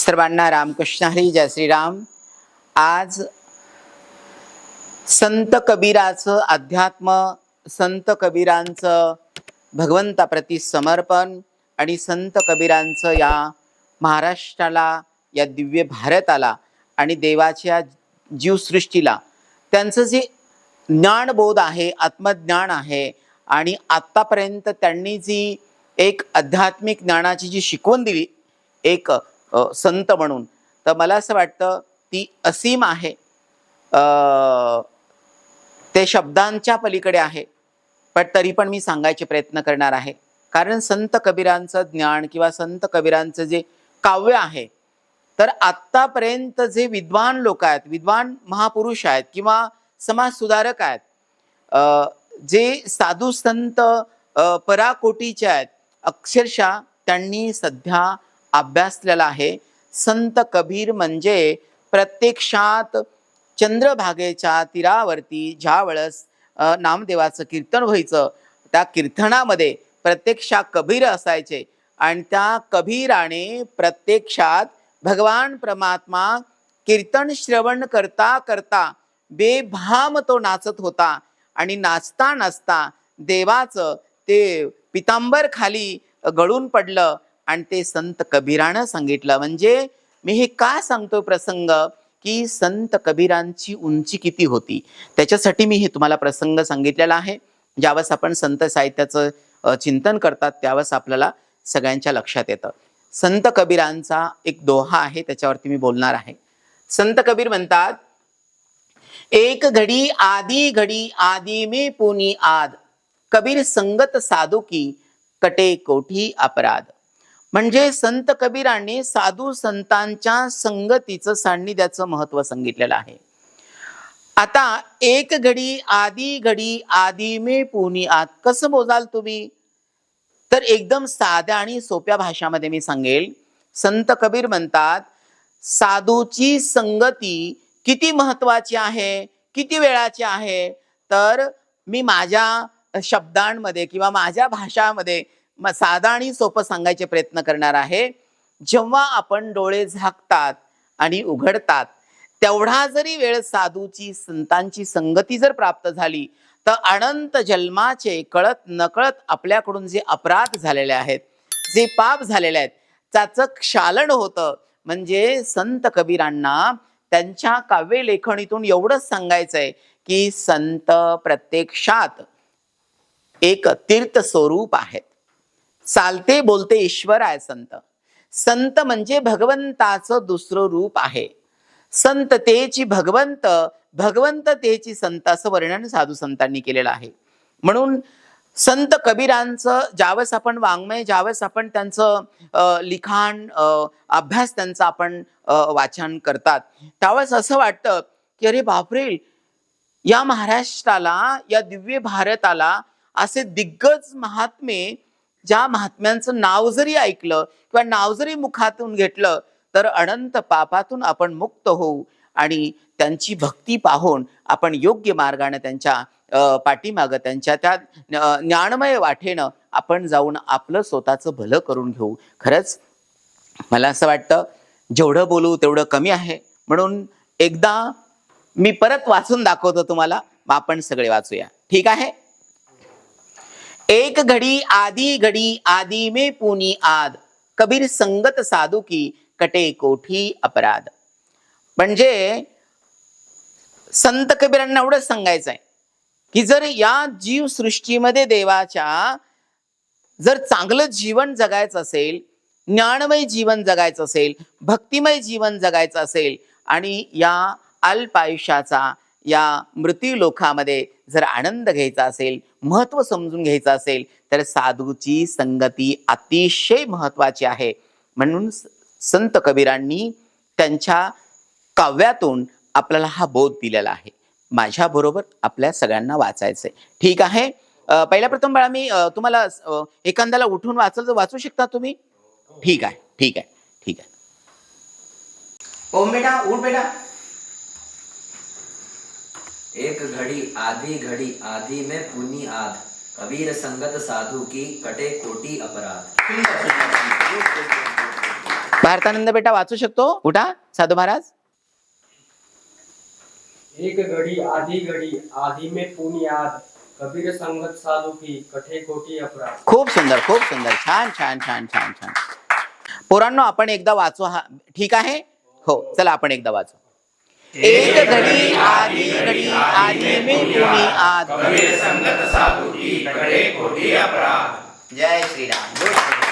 सर्वांना रामकृष्ण हरी जय श्रीराम. आज संत कबीराचं अध्यात्म संत कबीरांचं भगवंताप्रती समर्पण आणि संत कबीरांचं या महाराष्ट्राला या दिव्य भारताला आणि देवाच्या जीवसृष्टीला त्यांचं जे ज्ञानबोध आहे आत्मज्ञान आहे आणि आत्तापर्यंत त्यांनी जी एक आध्यात्मिक ज्ञानाची जी शिकवण दिली एक संत म्हणून. तर मला असं वाटतं ती असीम आहे. ते शब्दांच्या पलीकडे आहे. पण तरी पण मी सांगायचे प्रयत्न करणार आहे. कारण संत कबीरांचं ज्ञान किंवा संत कबीरांचं जे काव्य आहे तर आत्तापर्यंत जे विद्वान लोक आहेत विद्वान महापुरुष आहेत किंवा समाज सुधारक आहेत जे साधू संत पराकोटीचे आहेत अक्षरशः त्यांनी सध्या अभ्यासलेला आहे. संत कबीर म्हणजे प्रत्यक्षात चंद्रभागेच्या तीरावरती ज्या वेळेस नामदेवाचं कीर्तन व्हायचं त्या कीर्तनामध्ये प्रत्यक्षात कबीर असायचे आणि त्या कबीराने प्रत्यक्षात भगवान परमात्मा कीर्तन श्रवण करता करता बेभाम तो नाचत होता आणि नाचता नाचता देवाचं ते पितांबर खाली गळून पडलं आणि ते संत कबीरानं सांगितलं. म्हणजे मी हे का सांगतो प्रसंग? की संत कबीरांची उंची किती होती? त्याच्यासाठी मी हे तुम्हाला प्रसंग सांगितलेला आहे. ज्यावेळेस आपण संत साहित्याचं चिंतन करतात त्यावेळेस आपल्याला सगळ्यांच्या लक्षात येतं. संत कबीरांचा एक दोहा आहे त्याच्यावरती मी बोलणार आहे. संत कबीर म्हणतात एक घडी आधी घडी आधी मे पुनी आद. कबीर संगत साधू की कटे कोठी अपराध. म्हणजे संत कबीरांनी साधू संतांच्या संगतीचं सान्निध्याचं महत्त्व सांगितलेलं आहे. आता एक घडी आधी घडी आधी मे पुनी आत. कसं बोजाल तुम्ही? तर एकदम साध्या आणि सोप्या भाषामध्ये मी सांगेल. संत कबीर म्हणतात साधूची संगती किती महत्वाची आहे? किती वेळाची आहे? तर मी माझ्या शब्दांमध्ये किंवा माझ्या भाषामध्ये साधा आणि सोपं सांगायचे प्रयत्न करणार आहे. जेव्हा आपण डोळे झाकतात आणि उघडतात तेवढा जरी वेळ साधूची संतांची संगती जर प्राप्त झाली तर अनंत जन्माचे कळत नकळत आपल्याकडून जे अपराध झालेले आहेत जे पाप झालेले आहेत त्याचं क्षालन होतं. म्हणजे संत कबीरांना त्यांच्या काव्य लेखणीतून एवढंच सांगायचंय की संत प्रत्यक्षात एक तीर्थ स्वरूप आहेत. चालते बोलते ईश्वर आहे संत. संत म्हणजे भगवंताचं दुसरं रूप आहे. संत तेची भगवंत भगवंततेची संत असं वर्णन साधू संतांनी केलेलं आहे. म्हणून संत कबीरांचं ज्यावेळेस आपण वाङ्मय ज्यावेळेस आपण त्यांचं लिखाण अभ्यास त्यांचा आपण वाचन करतात त्यावेळेस असं वाटतं की अरे बापरे! या महाराष्ट्राला या दिव्य भारताला असे दिग्गज महात्मे ज्या महात्म्यांचं नाव जरी ऐकलं किंवा नाव जरी मुखातून घेतलं तर अनंत पापातून आपण मुक्त होऊ आणि त्यांची भक्ती पाहून आपण योग्य मार्गाने त्यांच्या पाठीमागं त्यांच्या त्या ज्ञानमय वाटेनं आपण जाऊन आपलं स्वतःचं भलं करून घेऊ. खरंच मला असं वाटतं जेवढं बोलू तेवढं कमी आहे. म्हणून एकदा मी परत वाचून दाखवतो तुम्हाला आपण सगळे वाचूया. ठीक आहे? एक घडी आधी घडी आधी में पुनी आद कबीर संगत साधू की कटे कोठी अपराध। म्हणजे संत कबीरांना एवढंच सांगायचं आहे की जर या जीव सृष्टीमध्ये देवाच्या जर चांगलं जीवन जगायचं असेल ज्ञानमय जीवन जगायचं असेल भक्तिमय जीवन जगायचं असेल आणि या अल्प आयुष्याचा या मृत्यू लोकामध्ये जर आनंद घ्यायचा असेल महत्त्व समजून घ्यायचं असेल तर साधूची संगती अतिशय महत्त्वाची आहे. म्हणून संत कबीरांनी त्यांच्या काव्यातून आपल्याला हा बोध दिलेला आहे. माझ्या बरोबर आपल्या सगळ्यांना वाचायचंय. ठीक आहे? पहिल्या प्रथम बाळा मी तुम्हाला एखाद्याला उठून वाचल तर वाचू शकता तुम्ही? ठीक आहे ठीक आहे ठीक आहे. ओम बेटा उठ बेटा. एक घड़ी आधी घड़ी आधी में पुनी आध। कबीर संगत साधु की कटे कोटि अपराध. भारतानंद बेटा वाचू शकतो? उठा साधू महाराज. एक घड़ी आधी घड़ी आधी में पुण्य आध। कबीर संगत साधू की कठे कोटी अपराध। खूप सुंदर खूप सुंदर. छान छान छान छान छान. पोरांनो आपण एकदा वाचू हा ठीक आहे? हो चला आपण एकदा वाचू. एक घडी आधी घडी आधी में पुनी आद जय श्रीराम.